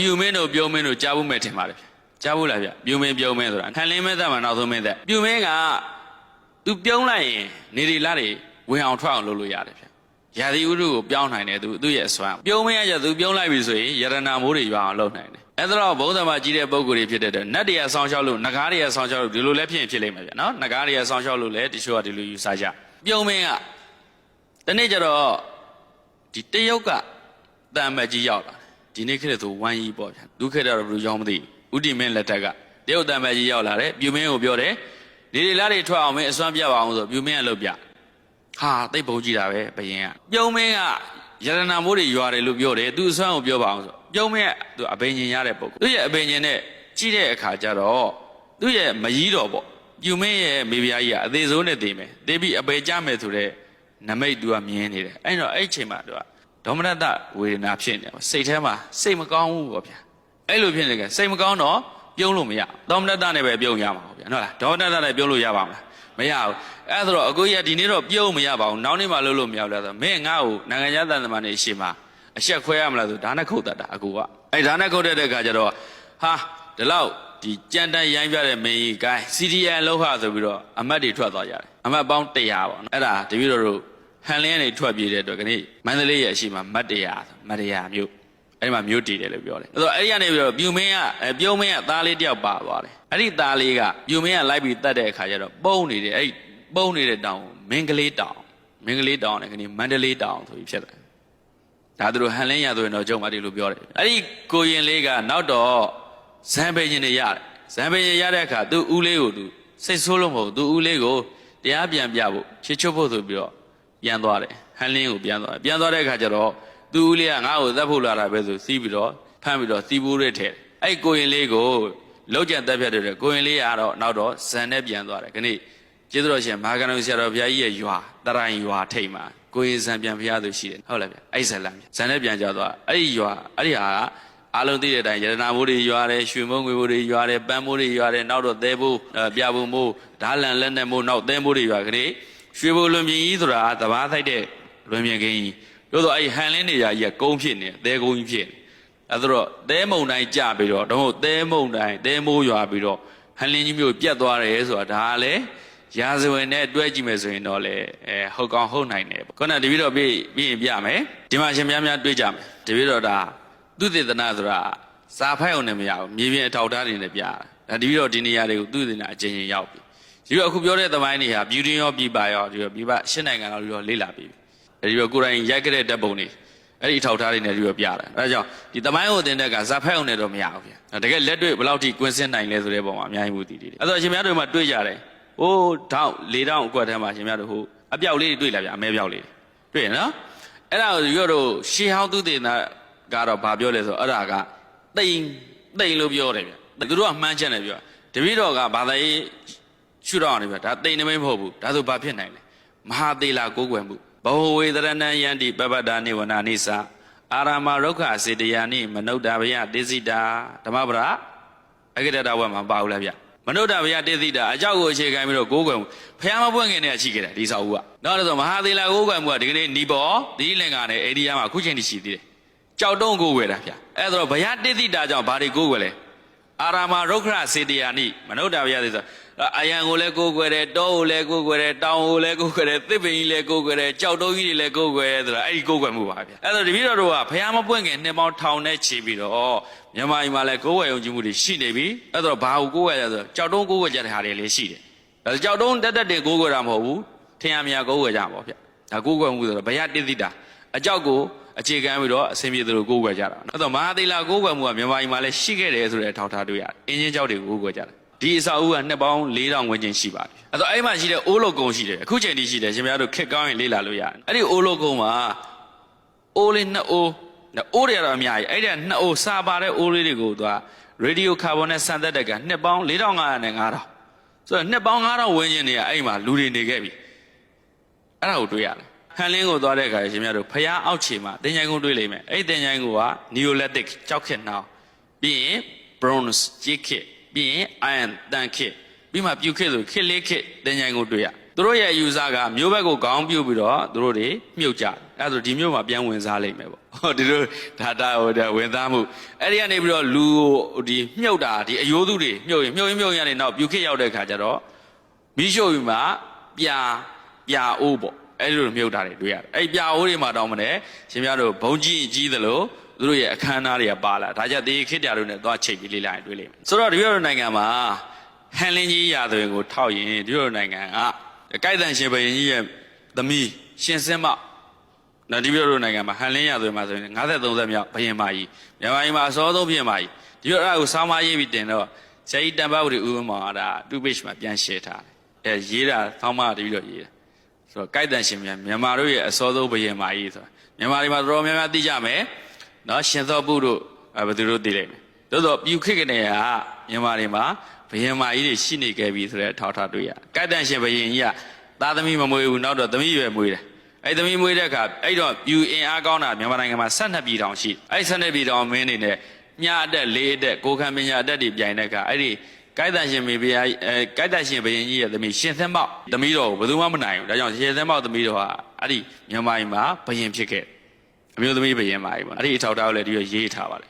ပြူမင်းတို့ပြုံးမင်းတို့ကြားဖို့မဲ့ထင်ပါတယ်ဗျကြားဖို့လားဗျပြူမင်းပြုံးမင်းဆိုတာခန်လင်းမဲသက်မှာနောက်ဆုံးမင်းသက်ပြူမင်းကသူပြုံးလိုက်ရင်နေရီလာတွေဝင်အောင်ထွက်အောင်လုပ်လို့ရတယ်ဗျရာသီဥတုကိုပြောင်းနိုင်တယ်သူသူ့ရဲ့အစွမ်းပြုံးမင်းကကျသူပြုံးလိုက်ပြီဆိုရင်ယရနာမိုးတွေရွာအောင်လုပ်နိုင်တယ်အဲ့ဒါတော့ဘုံသမကြီးတဲ့ပုံကိုယ်တွေဖြစ်တဲ့အတွက်နတ်တွေကဆောင်းရှောက်လို့နဂါးတွေကဆောင်းရှောက်လို့ဒီလိုလည်းဖြစ်ရင်ဖြစ်လိမ့်မယ်ဗျနော်နဂါးတွေကဆောင်းရှောက်လို့လည်းတချို့ကဒီလိုယူဆကြပြုံးမင်းကတနေ့ကျတော့ဒီတရုတ်ကတန်မတ်ကြီးရောက်လာတယ် ဒီနေ့ခေတ်ဆိုဝမ်းကြီးပေါ့ဗျဒုက္ခတော့ဘယ်လိုကြောင်းမသိဘူးဥတီမင်းလက်ထက်ကတရုတ်တန်မတ်ကြီးရောက်လာတယ်ပြူမင်းကိုပြောတယ်ဒီဒီလားတွေထွက်အောင်မင်းအစွမ်းပြပါအောင်ဆိုပြူမင်းကလုပ်ပြဟာတိတ်ဘုံကြည့်တာပဲဘယင်ကပြုံးမင်းကရတနာမိုးတွေရွာတယ်လို့ပြောတယ်သူအစွမ်းကိုပြောပါအောင်ဆိုပြုံးမင်းကသူအဘိညာဉ်ရတဲ့ပုံသူ့ရဲ့အဘိညာဉ်နဲ့ကြီးတဲ့အခါကျတော့သူ့ရဲ့မကြီးတော်ပေါ့ပြူမင်းရဲ့မိဖုရားကြီးကအသေးစိုးနဲ့တည်မယ်တည်ပြီးအပေကြမယ်ဆိုတဲ့နမိတ်သူကမြင်နေတယ်အဲ့တော့အဲ့အချိန်မှာသူက ဒေါမနတဝေဒနာဖြစ်နေတယ်စိတ်ထဲမှာစိတ်မကောင်းဘူးပေါ့ဗျာအဲ့လိုဖြစ်နေကြစိတ်မကောင်းတော့ပြုံးလို့မရဒေါမနတနဲ့ပဲပြုံးရမှာပေါ့ဗျာဟုတ်လားဒေါမနတနဲ့ပြုံးလို့ရပါမလားမရဘူးအဲ့ဒါတော့အကိုကြီးကဒီနေ့တော့ပြုံးမရပါဘူးနောက်နေ့မှလုပ်လို့မရဘူးလားဆိုမင်းငါ့ကိုနိုင်ငံခြားသံတမန်နေရှေ့မှာအဆက်ခွဲရမလားဆိုဒါနဲ့ခုတ်တတ်တာအကိုကအဲ့ဒါနဲ့ခုတ်တတ်တဲ့ခါကျတော့ဟာဒီလောက်ဒီကြံတန်းရိုင်းပြတဲ့မင်းကြီးကိုင်း CDN လောက်ဟာဆိုပြီးတော့အမတ်တွေထွက်သွားကြတယ်အမတ်ပေါင်း100ပေါ့နော်အဲ့ဒါတပည့်တော်တို့ ဟန်လင်းကနေထွက်ပြေးတဲ့အတွက်ခဏမန္တလေးရဲ့အရှိမမတ်100မတ်100မြို့အဲ့ဒီမှာမြို့တည်တယ်လို့ပြောတယ်အဲ့တော့အဲ့ဒီကနေပြီးတော့ပြူမင်းကအဲပြုံးမင်းကသားလေးတယောက်ပါသွားတယ်အဲ့ဒီသားလေးကပြူမင်းကလိုက်ပြီးတတ်တဲ့အခါကျတော့ပုံနေတယ်အဲ့ဒီပုံနေတဲ့တောင်မင်းကလေးတောင်မင်းကလေးတောင်နဲ့ခဏမန္တလေးတောင်ဆိုပြီးဖြစ်တယ်ဒါသူတို့ဟန်လင်းရဆိုရင်တော့ကျုံမတီလို့ပြောတယ်အဲ့ဒီကိုရင်လေးကနောက်တော့ဇံပေရင်တွေရတယ်ဇံပေရင်ရတဲ့အခါသူ့ဦးလေးကိုသူစိတ်ဆိုးလို့မဟုတ်သူ့ဦးလေးကိုတရားပြန်ပြဖို့ချစ်ချွတ်ဖို့ဆိုပြီးတော့ ပြန်သွားတယ်ဟန်လင်းကိုပြန်သွားတယ်ပြန်သွားတဲ့အခါကျတော့သူ့ဦးလေးကငါ့ကိုသတ်ဖို့လာတာပဲဆိုစီးပြီးတော့ဖမ်းပြီးတော့စီးပိုးရဲထဲတယ်အဲ့ကိုရင်လေးကိုလောက်ကျန်တက်ဖြတ်တယ်ကိုရင်လေးကတော့နောက်တော့ဇန်နဲ့ပြန်သွားတယ်ခဏကျေးဇူးတော်ရှင်မဟာကဏ္ဍဆရာတော်ဘုရားကြီးရဲ့ရွာတရိုင်ရွာထိပ်မှာကိုရင်ဇန်ပြန်ဘုရားသူရှိတယ်ဟုတ်လားဗျအဲ့ဇန်လမ်းဇန်နဲ့ပြန်ကြသွားအဲ့ဒီရွာအဲ့ဒီဟာကအားလုံးသိတဲ့အတိုင်းရတနာမိုးတွေရွာတယ်ရွှေမုံငွေမိုးတွေရွာတယ်ပန်းမိုးတွေရွာတယ်နောက်တော့သဲဘိုးပြဘုံမိုးဓာလန်လက်နဲ့မိုးနောက်သဲမိုးတွေရွာခဏ ရွှေဘိုလွန်ပြင်ကြီးဆိုတာသဘာဆိုင်တဲ့လွန်ပြင်ခင်းကြီးတို့တော့အဲ့ဟန်လင်းနေရာကြီးကကုန်းဖြစ်နေသဲကုန်းကြီးဖြစ်နေအဲ့တော့သဲမုံတိုင်းကြပြီးတော့တော့သဲမုံတိုင်းသဲမိုးရွာပြီးတော့ဟန်လင်းကြီးမျိုးပြတ်သွားတယ်ဆိုတာဒါကလည်းရာဇဝင်နဲ့တွဲကြည့်မယ်ဆိုရင်တော့လေအဲဟုတ်ကောင်းဟုတ်နိုင်တယ်ပေါ့ခုနတပည့်တော်ပြပြီးရင်ပြမယ်ဒီမှာရှင်များများတွေးကြမယ်တပည့်တော်ဒါသူသေသနာဆိုတာစာဖိုက်အောင်လည်းမရဘူးမြေပြင်အထောက်ထားတွေနဲ့ပြတာဒါတပည့်တော်ဒီနေရာတွေကိုသူသေသနာအချင်းချင်းရောက်ပြီ ဒီတော့အခုပြောတဲ့သမိုင်းတွေဟာ beauty ရောပြပါရောဒီတော့ပြပါရှင်းနိုင်ငံတော်ပြီးတော့လေ့လာပြီးပြီဒီတော့ကိုယ်တိုင်ရိုက်ခဲ့တဲ့ဓာတ်ပုံတွေအဲ့ဒီအထောက်ထားတွေနဲ့ဒီတော့ပြတာအဲဒါကြောင့်ဒီသမိုင်းကိုတင်တဲ့ကဇာဖိုက်အောင်နဲ့တော့မရဘူးဗျာတကယ်လက်တွေ့ဘယ်လောက်ထိကွင်းစင်းနိုင်လဲဆိုတဲ့ပုံမှာအများကြီးမူတည်တယ်အဲ့တော့ရှင်များတို့မှတွေးကြတယ်ဟိုးထောက်၄တောင်အကွက်ထဲမှာရှင်များတို့ဟိုအပြောက်လေးတွေတွေ့လာဗျာအမဲပြောက်လေးတွေ့ရနော်အဲ့ဒါကိုရွတ်တို့ရှေးဟောင်းသူတေနာကတော့ဗာပြောလဲဆိုအဲ့ဒါကတိမ်တိမ်လို့ပြောတယ်ဗျသူတို့ကမှန်းချက်နေပြောတပည့်တော်ကဘာသာရေး ရှုတော့နေဗျဒါတိမ်နမိတ်မဟုတ်ဘူးဒါဆိုဘာဖြစ်နိုင်လဲမဟာသေးလာကိုးကွယ်မှုဘဝဝေဒရဏယန္တိပပတ္တာနိဝနာနိသအာရမရုက္ခစေတယာနိမနုဿဗယတေစိတာဓမ္မပဒအဂိတတဝတ်မှာပါဘူးလားဗျမနုဿဗယတေစိတာအကြောက်ကိုအခြေခံပြီးတော့ကိုးကွယ်မှုဖះမပွင့်ခင်တည်းကရှိခဲ့တယ်ဒီစာအုပ်ကနောက်တော့ဆိုမဟာသေးလာကိုးကွယ်မှုကဒီကနေ့နီပေါ်ဒီလင်္ကာနဲ့အိန္ဒိယမှာအခုချိန်ထိရှိသေးတယ်ကြောက်တုံးကိုးကွယ်တာဗျအဲ့ဒါတော့ဗယတေစိတာကြောင့်ဘာတွေကိုးကွယ်လဲ အာရမရုက္ခစေတယာနိမနုဿဗယတေစိတာအယံကိုလည်းကိုးကွယ်တယ်တောကိုလည်းကိုးကွယ်တယ်တောင်ကိုလည်းကိုးကွယ်တယ်သစ်ပင်ကြီးလည်းကိုးကွယ်တယ်ကြောက်တုံးကြီးတွေလည်းကိုးကွယ်တယ်ဆိုတာအဲ့ဒီကိုးကွယ်မှုပါဗျအဲ့တော့တပည့်တော်တို့ကဖះမပွင့်ခင်နှစ်ပေါင်းထောင်နဲ့ချီပြီးတော့မြန်မာပြည်မှာလည်းကိုးကွယ်ယုံကြည်မှုတွေရှိနေပြီအဲ့တော့ဘာကိုကိုးကွယ်ရလဲဆိုတော့ကြောက်တုံးကိုးကွယ်ကြတဲ့ဟာတွေလည်းရှိတယ်ဒါကြောက်တုံးတက်တက်တင်ကိုးကွယ်တာမဟုတ်ဘူးထင်ရမြာကိုးကွယ်ကြမှာပေါ့ဗျဒါကိုးကွယ်မှုဆိုတော့ဘယတိတိတာအကြောက်ကို အခြေခံပြီးတော့အစင်ပြေသလိုကိုးကွယ်ကြတာအဲ့တော့မဟာသီလာကိုးကွယ်မှုကမြန်မာပြည်မှာလည်းရှိခဲ့တယ်ဆိုတဲ့အထောက်ထားတွေ့ရတယ်အင်းချင်းကြောက်တွေကိုးကွယ်ကြတာဒီအစာအုပ်ကနှစ်ပေါင်း4000ဝန်းကျင်ရှိပါတယ်အဲ့တော့အဲ့မှာရှိတဲ့အိုးလုတ်ကုန်းရှိတယ်အခုချိန်ထိရှိတယ်ရှင်များတို့ခက်ကောင်းရင်လေ့လာလို့ရတယ်အဲ့ဒီအိုးလုတ်ကုန်းမှာအိုးလေးနှစ်အိုးနှစ်အိုးတွေကတော့အများကြီးအဲ့ဒီနှစ်အိုးစာပါတဲ့အိုးလေးတွေကိုသူကရေဒီယိုကာဗွန်နဲ့ဆန်သက်တဲ့ကနှစ်ပေါင်း4500နဲ့9000ဆိုတော့နှစ်ပေါင်း9000ဝန်းကျင်တွေကအဲ့မှာလူတွေနေခဲ့ပြီအဲ့ဒါကိုတွေ့ရတယ်ဟ န်လင်းကိုသွားတဲ့အခါရှင်များတို့ဖျားအောက်ခြေမှာတင်ချိုင်းကုန်းတွေ့လိမ့်မယ်အဲ့ဒီတင်ချိုင်းကုန်းက Neolithic ကြောက်ခက်နှောင်းပြီးရင် Bronze ကြေးခက်ပြီးရင် iron တန်ခစ်ပြီးမှပြုတ်ခစ်ဆိုခစ်လေးခစ်တင်ញိုင်ကိုတွေ့ရသူတို့ရဲ့အယူဆကမျိုးဘက်ကိုခေါင်းပြုတ်ပြီးတော့သူတို့တွေမြုပ်ကြတယ်အဲဒါဆိုဒီမျိုးမှာပြန်ဝင်စားလိမ့်မယ်ပေါ့ဟောဒီလိုဒါတာဟိုဒါဝင်သားမှုအဲ့ဒီကနေပြီးတော့လူကိုဒီမြုပ်တာဒီအယိုးစုတွေမြုပ်ရင်မြုပ်ရင်မြုပ်ရင်ကနေနောက်ပြုတ်ခစ်ရောက်တဲ့ခါကျတော့မိရှုပ်ယူမှာပြာပြာအိုးပေါ့ အဲ့လိုမြုပ်တာတွေတွေ့ရတယ်အဲ့ပြာအိုးတွေမှာတောင်းမတယ်ရှင်များတို့ဘုံကြီးကြီးသလိုသူတို့ရဲ့အခမ်းအနားတွေကပါလာဒါကြတေခစ်ကြတို့နဲ့သွားချိန်ပြီးလေးလိုက်ရင်တွေ့လိမ့်မယ်ဆိုတော့ဒီလိုနိုင်ငံမှာဟန်လင်းကြီးရာသွင်ကိုထောက်ရင်ဒီလိုနိုင်ငံကအကိုက်တန်ရှင်ဘရင်ကြီးရဲ့သမီးရှင်စင်းမနော်ဒီပြောတို့နိုင်ငံမှာဟန်လင်းရဆိုရင်မှာဆိုရင်50 30မြောက်ဘရင်မကြီးမြန်မာပြည်မှာအစောဆုံးဘရင်မကြီးဒီလိုအဲ့ဒါကိုစောင်းမရေးပြီးတင်တော့ဆရာကြီးတန်ပါဝတီဥပမာဒါတူပိတ်မှာပြန်ရှင်းထားတယ်အဲရေးတာစောင်းမတပြီးတော့ရေးတာ ဆိုတော့ကိုက်တန်ရှင်မြန်မြန်မာတို့ရဲ့အစောဆုံးဘရင်မကြီးဆိုတာမြန်မာပြည်မှာတော်တော်များများသိကြမယ်နော်ရှင်သောပုတို့အဲဘယ်သူတို့သိလိမ့်မယ်သို့တော့ပြူခိကနေကမြန်မာပြည်မှာဘရင်မကြီးတွေရှိနေခဲ့ပြီဆိုတဲ့အထောက်အထားတွေ့ရကိုက်တန်ရှင်ဘရင်ကြီးကသားသမီးမမွေးဘူးနောက်တော့သမီးရွယ်မွေးတယ်အဲ့သမီးမွေးတဲ့အခါအဲ့တော့ပြူအင်အားကောင်းတာမြန်မာနိုင်ငံမှာ12ပြည်တောင်ရှိအဲ့12ပြည်တောင်မင်းနေနဲ့ညအတက်လေးအတက်ကိုခံပညာအတက်တွေပြိုင်တဲ့အခါအဲ့ဒီ ကိုက်တန်ရှင်မေဘုရားအဲကိုက်တန်ရှင်ဘုရင်ကြီးရဲ့သမီးရှင်သင်းမောက်သမီးတော်ကိုဘယ်သူမှမနိုင်ဘူးဒါကြောင့်ရှင်သင်းမောက်သမီးတော်ဟာအဲ့ဒီမြန်မာပြည်မှာဘုရင်ဖြစ်ခဲ့အမျိုးသမီးဘုရင်ပါပြီပေါ့အဲ့ဒီအထောက်အထားကိုလည်းဒီလိုရေးထားပါလေ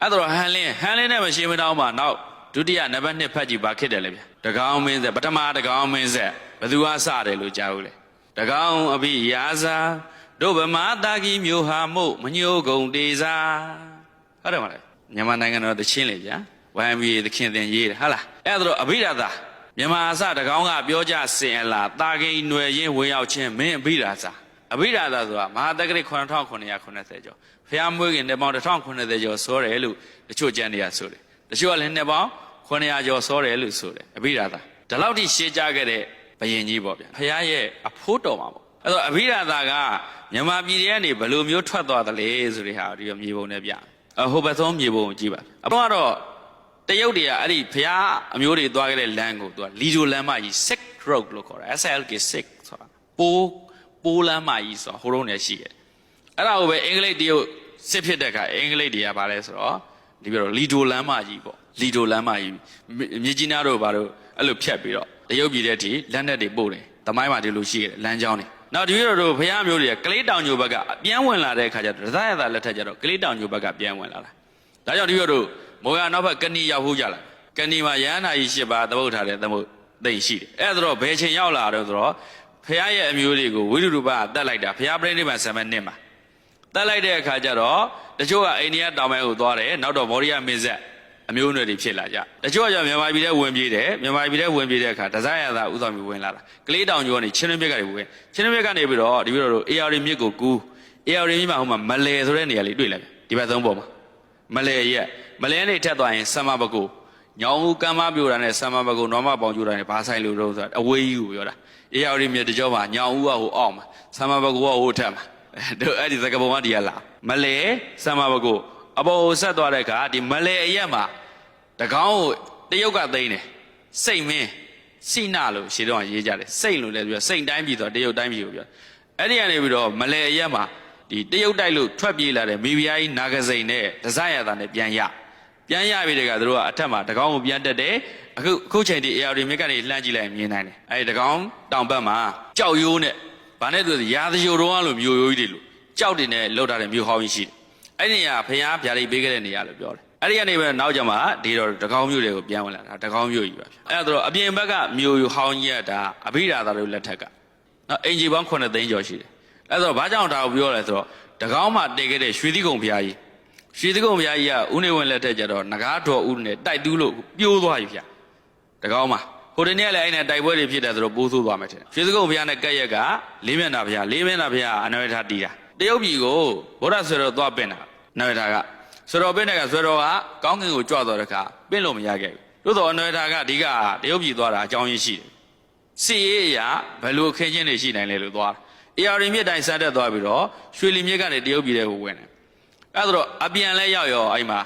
အဲ့တော့ဟန်လင်းဟန်လင်းနဲ့မရှိမတောင်းပါနောက်ဒုတိယနံပါတ်1ဖတ်ကြည့်ပါဖြစ်တယ်လေဗျတကောင်းမင်းဆက်ပထမတကောင်းမင်းဆက်ဘယ်သူကစတယ်လို့ကြားဘူးလေတကောင်းအဘိယာစာတို့ဗမာတာကီမျိုးဟာမို့မညို့ကုန်တေစာဟုတ်တယ်မလားမြန်မာနိုင်ငံတော်တချင်းလေဗျာ YMB သခင်တင်ရေးတယ်ဟာလားအဲ့ဒါတော့အဘိဓာသာမြန်မာအစတကောင်းကပြောကြစင်အလားတာကိန်ຫນွယ်ရင်းဝင်ရောက်ခြင်းမင်းအဘိဓာသာအဘိဓာသာဆိုတာမဟာတက္ကရာ9980ကျော်ဖျားမွေးခင်နှစ်ပေါင်း1080ကျော်စောတယ်လို့တချို့ကျမ်းတွေကဆိုတယ်တချို့ကလည်းနှစ်ပေါင်း900ကျော်စောတယ်လို့ဆိုတယ်အဘိဓာသာဒီလောက်ထိရှင်းကြခဲ့တဲ့ဘယင်ကြီးပေါ့ဗျာဖျားရဲ့အဖိုးတော်မှာပေါ့အဲ့တော့အဘိဓာသာကမြန်မာပြည်ထဲကနေဘယ်လိုမျိုးထွက်သွားသလဲဆိုတဲ့ဟာဒီမြေပုံနဲ့ပြအဟိုဘက်ဆုံးမြေပုံကိုကြည့်ပါအတော့ကတော့ တရုတ်တွေကအဲ့ဒီဖျားအမျိုးတွေသွားခဲ့တဲ့လမ်းကိုသူကလီဒိုလမ်းမကြီး sick road လို့ခေါ်တယ် SLK sick ဆိုတာပိုးပိုးလမ်းမကြီးဆိုတာဟိုတုန်းကရှိတယ်အဲ့ဒါကိုပဲအင်္ဂလိပ်တရုတ်စစ်ဖြစ်တဲ့အခါအင်္ဂလိပ်တွေကဗာလဲဆိုတော့ဒီပြောတော့လီဒိုလမ်းမကြီးပေါ့လီဒိုလမ်းမကြီးမြေကြီးနားတို့ဗာတို့အဲ့လိုဖြတ်ပြီးတော့တရုတ်ပြည်တဲ့ထိလက်နက်တွေပို့တယ်တမိုင်းမှာဒီလိုရှိတယ်လမ်းကြောင်းတွေနောက်ဒီလိုတို့ဖျားမျိုးတွေကကလေးတောင်ညိုဘက်ကအပြန်ဝင်လာတဲ့အခါကျတော့ဒဇရသာလက်ထက်ကျတော့ကလေးတောင်ညိုဘက်ကပြန်ဝင်လာတာဒါကြောင့်ဒီလိုတို့ မောရနောက်ဘက်ကဏီရောက်ဖို့ကြလာကဏီမှာရဟန္တာကြီး၈ပါးသမုတ်ထားတဲ့သမုတ်သိမ့်ရှိတယ်အဲ့ဒါတော့ဘယ်ချိန်ရောက်လာတော့ဆိုတော့ဖះရဲ့အမျိုးတွေကိုဝိရုဒုပကတတ်လိုက်တာဖះပြိဋိဘံဆံမဲ့နှစ်မှာတတ်လိုက်တဲ့အခါကျတော့တချို့ကအိန္ဒိယတောင်ပိုင်းကိုသွားတယ်နောက်တော့မောရိယမင်းဆက်အမျိုးအနွယ်တွေဖြစ်လာကြတချို့ကကျမြန်မာပြည်ထဲဝင်ပြေးတယ်မြန်မာပြည်ထဲဝင်ပြေးတဲ့အခါဒဇာရသာဥဆောင်ပြီးဝင်လာတာကလေးတောင်ကျော်ကနေချင်းရင်းမြစ်ကနေဝင်ချင်းရင်းမြစ်ကနေပြီးတော့ဒီပြီးတော့ AR မြစ်ကိုကူး AR မြစ်မှာဟိုမှာမလဲဆိုတဲ့နေရာလေးတွေ့လိုက်ဒီဘက်သုံးပေါ်မှာ မလဲရက်မလဲနေထက်သွားရင်ဆမ္မပကုညောင်ဦးကမ်းမပြိုတာနဲ့ဆမ္မပကုနောမပေါင်ကျူတာနဲ့ဘာဆိုင်လို့တော့ဆိုတာအဝေးကြီးကိုပြောတာအေယာဝတီမြေတကြောမှာညောင်ဦးကဟိုအောက်မှာဆမ္မပကုကဟိုထက်မှာတို့အဲ့ဒီသကပုံကဒီကလာမလဲဆမ္မပကုအပေါ်ကိုဆက်သွားတဲ့အခါဒီမလဲအရက်မှာတကောင်းကိုတရုတ်ကသိမ်းတယ်စိတ်မင်းစိနာလို့ရှေ့တော့ရေးကြတယ်စိတ်လို့လည်းပြောစိတ်တိုင်းပြည်ဆိုတရုတ်တိုင်းပြည်ကိုပြောအဲ့ဒီကနေပြီးတော့မလဲအရက်မှာ ဒီတရုတ်တိုက်လို့ထွက်ပြေးလာတဲ့မိဖုရားကြီးနာဂစိန်နဲ့ဒဇရတာနဲ့ပြန်ရပြန်ရပြီတကသူတို့ကအထက်မှာတကောင်းကိုပြန်တက်တယ်အခုအခုချိန်ဒီ AR မြစ်ကနေလှမ်းကြည့်လိုက်မြင်နိုင်တယ်အဲဒီတကောင်းတောင်ဘက်မှာကြောက်ရိုးနဲ့ဗာနဲ့သူရာသယိုတော့လို့မျိုးရိုးကြီးတွေလို့ကြောက်တင်နဲ့လှုပ်ထားတဲ့မျိုးဟောင်းကြီးရှိတယ်အဲ့ဒီနေရာဖျားဗျာဒိတ်ပေးခဲ့တဲ့နေရာလို့ပြောတယ်အဲ့ဒီကနေပဲနောက်ကျမှဒီတော့တကောင်းမျိုးတွေကိုပြန်ဝင်လာတာတကောင်းမျိုးကြီးပါဗျအဲ့ဒါတော့အပြင်ဘက်ကမျိုးဟောင်းကြီးကဒါအဘိဓါသာတို့လက်ထက်ကနော်အင်ဂျီပေါင်း9သိန်းကျော်ရှိတယ် အဲ့တော့ဘာကြောင့်ဒါကိုပြောလဲဆိုတော့တကောင်းမှတည်ခဲ့တဲ့ရွှေသီးကုံဘုရားကြီးရွှေသီးကုံဘုရားကြီးကဥနေဝင်လက်ထက်ကျတော့ငကားတော်ဥနဲ့တိုက်တူးလို့ပြိုးသွားပြီဗျတကောင်းမှဟိုတနေ့လည်းအဲ့နဲ့တိုက်ပွဲတွေဖြစ်တယ်ဆိုတော့ပိုးဆိုးသွားမယ်ထင်တယ်ရွှေသီးကုံဘုရားနဲ့ကက်ရက်ကလေးမျက်နှာဘုရားလေးမျက်နှာဘုရားအနဝေထားတီးတာတရုတ်ပြည်ကိုဗုဒ္ဓဆွေတော်သွားပင့်တာနဝေထားကဆွေတော်ပင့်တဲ့ကဆွေတော်ကကောင်းကင်ကိုကြွသွားတဲ့ခါပင့်လို့မရခဲ့ဘူးသို့တော်အနဝေထားကအဓိကတရုတ်ပြည်သွားတာအကြောင်းရင်းရှိတယ်စီရေးအရာဘယ်လိုအခင်းချင်းတွေရှိနိုင်လဲလို့သွားတာ AR မြစ်တိုင်းစတက်သွားပြီးတော့ရွှေလီမြစ်ကနေတရုတ်ပြည်ထဲကိုဝင်တယ်။အဲဒါတော့အပြန်လဲရောက်ရောအဲ့မှာ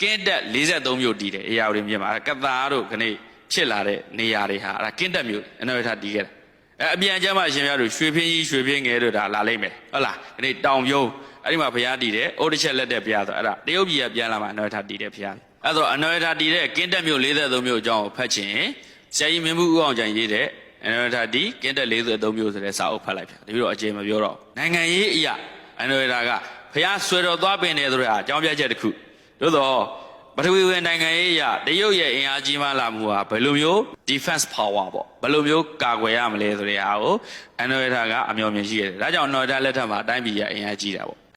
ကင်းတက်43မြို့တည်တယ် AR မြစ်မှာကတာတို့ခနေ့ဖြစ်လာတဲ့နေရာတွေဟာအဲ့ဒါကင်းတက်မြို့အနော်ထတည်ခဲ့တယ်။အဲအပြန်ကျမ်းမှာရှင်ပြတို့ရွှေဖင်းကြီးရွှေဖင်းငယ်တို့ဒါလာလိမ့်မယ်ဟုတ်လားခနေ့တောင်ပြုံးအဲ့ဒီမှာဘုရားတည်တယ်အိုးတစ်ချက်လက်တဲ့ဘုရားဆိုအဲ့ဒါတရုတ်ပြည်ကပြန်လာမှာအနော်ထတည်တယ်ဘုရားအဲ့ဒါတော့အနော်ထတည်တဲ့ကင်းတက်မြို့43မြို့အကြောင်းကိုဖတ်ချင်ဆရာကြီးမင်းဘူးဦးအောင်ကြိုင်ရေးတဲ့ အန်ဒရိုဒါဒီကင်းတက်40အသုံးမျိုးဆိုတဲ့စာအုပ်ဖတ်လိုက်ဗျာတပည့်တော်အကျေမပြောတော့နိုင်ငံရေးအရာအန်ဒရိုဒါကဖះဆွေတော်သွားပင်တယ်ဆိုတဲ့အကြောင်းပြချက်တစ်ခုသို့တော့ပထဝီဝင်နိုင်ငံရေးအရာတရုတ်ရဲ့အင်အားကြီးမားလာမှုဟာဘယ်လိုမျိုး defense power ပေါ့ဘယ်လိုမျိုးကာကွယ်ရမလဲဆိုတဲ့အားကိုအန်ဒရိုဒါကအမျှော်မြင်ရှိရတယ်ဒါကြောင့်နော်ဒါလက်ထက်မှာအတိုင်းပြည်ရဲ့အင်အားကြီးတာပေါ့